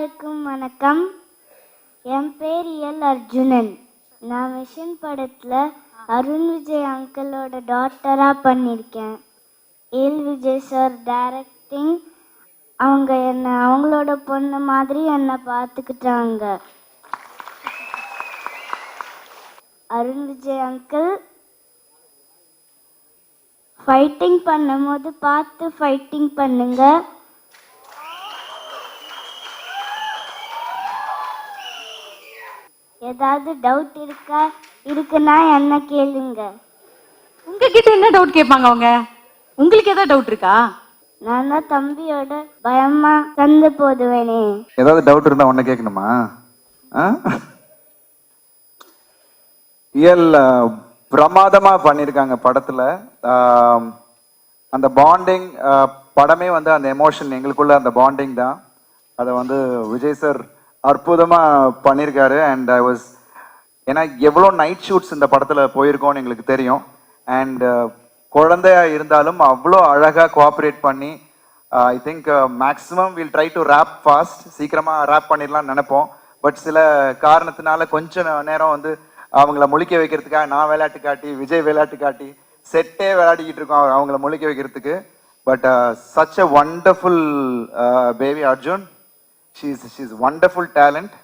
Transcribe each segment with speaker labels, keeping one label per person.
Speaker 1: எல்லாருக்கும் வணக்கம். என் பேர் எல் அர்ஜுனன். நான் மிஷன் படத்தில் அருண் விஜய் அங்கிளோட டாட்டராக பண்ணியிருக்கேன் எல் விஜய் சார் டைரக்டிங் அவங்க என்னை அவங்களோட பொண்ணு மாதிரி என்னை பார்த்துக்கிட்டாங்க. அருண் விஜய் அங்கிள் ஃபைட்டிங் பண்ணும்போது பார்த்து ஃபைட்டிங் பண்ணுங்க. ஏதாவது டவுட் இருக்கா? இருக்குன்னா என்ன கேளுங்க.
Speaker 2: உங்ககிட்ட என்ன டவுட் கேட்பாங்க அவங்க? உங்களுக்கு ஏதாவது டவுட் இருக்கா?
Speaker 1: நான் தான் தம்பியோட பயமா சந்து போதுவேனே
Speaker 3: ஏதாவது டவுட் இருந்தா உன்னை கேட்கணுமா? ஆ? இயல் பிரமாதமா பண்ணியிருக்காங்க படத்துல. அந்த பாண்டிங் படமே வந்து அந்த எமோஷன் எங்களுக்குள்ள அந்த பாண்டிங் தான். அதை வந்து விஜய் சார் அற்புதமாக பண்ணியிருக்காரு அண்ட் ஐ வாஸ் ஏன்னா எவ்வளோ நைட் ஷூட்ஸ் இந்த படத்தில் போயிருக்கோம்னு எங்களுக்கு தெரியும். அண்ட் uh, குழந்தையா இருந்தாலும் அவ்வளோ அழகாக கோஆப்ரேட் பண்ணி I think maximum will try to wrap fast சீக்கிரமாக ரேப் பண்ணிடலாம்னு நினைப்போம். பட் சில காரணத்தினால கொஞ்சம் நேரம் வந்து அவங்கள முழிக்க வைக்கிறதுக்காக நான் விளையாட்டு காட்டி விஜய் விளையாட்டு காட்டி செட்டே விளையாடிக்கிட்டு இருக்கோம் அவங்கள முழிக்க வைக்கிறதுக்கு. But such a wonderful baby Arjun she's she's wonderful talent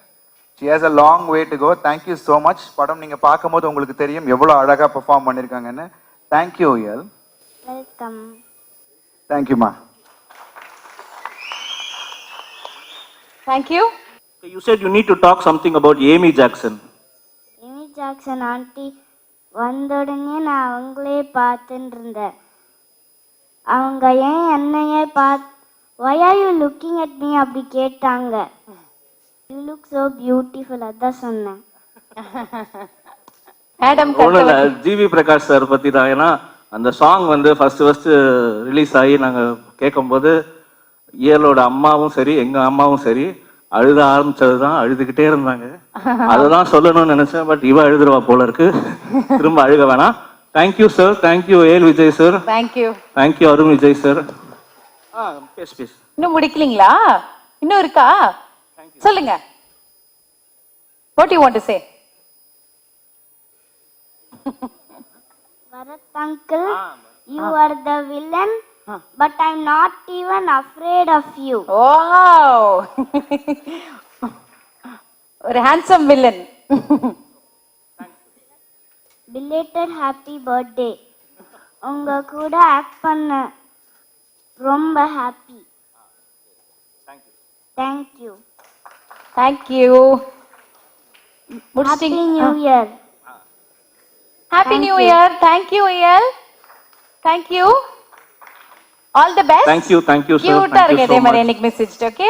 Speaker 3: she has a long way to go thank you so much படம் நீங்கள் பார்க்கும்போது உங்களுக்கு தெரியும் எவ்வளோ அழகாக பெர்ஃபார்ம் பண்ணியிருக்காங்கன்னு தேங்க்யூ எல்
Speaker 1: வெல்கம்
Speaker 3: தேங்க்யூம்மா
Speaker 2: thank you
Speaker 4: You said you need to talk something about Amy Jackson.
Speaker 1: Amy Jackson aunty வந்த உடனே நான் அவங்களே பார்த்துட்டு இருந்தேன். அவங்க ஏன் என்னையே பார்த்து why are you looking at me அப்படி கேட்டாங்க. யூ லுக் ஸோ பியூட்டிஃபுல் அதான் சொன்னேன்.
Speaker 2: மேடம்
Speaker 4: ஒன்றும் ஜிவி பிரகாஷ் சார் பற்றி தான் ஏன்னா அந்த சாங் வந்து ஃபர்ஸ்ட் ஃபர்ஸ்ட் ரிலீஸ் ஆகி நாங்கள் கேட்கும்போது இயலோட அம்மாவும் சரி எங்கள் அம்மாவும் சரி அழுத ஆரம்பிச்சது தான் அழுதுகிட்டே இருந்தாங்க. அதுதான் சொல்லணும்னு நினைச்சேன் பட் இவ அழுதுருவா போல இருக்கு. திரும்ப அழுக வேணாம். Thank you sir thank you ஏல் Vijay sir
Speaker 2: thank you
Speaker 4: thank you Arun Vijay sir பேசு பேசு.
Speaker 2: இன்னும் முடிக்கலீங்களா? இன்னும் இருக்கா? சொல்லுங்க. What you want to say
Speaker 1: Bharat uncle you are the villain but I not even afraid of you
Speaker 2: oh ஒரு handsome villain
Speaker 1: belated happy birthday உங்க கூட ஆக்ட் பண்ண ரொம்ப happy thank you
Speaker 2: thank you
Speaker 1: happy
Speaker 2: முடிச்சிட்டீங்க
Speaker 1: new year
Speaker 2: happy new year thank you year thank you all the best
Speaker 4: thank you thank you sir
Speaker 2: கியூட்டா இருக்கு இதே மாதிரி எனக்கு மெசேஜ் ஓகே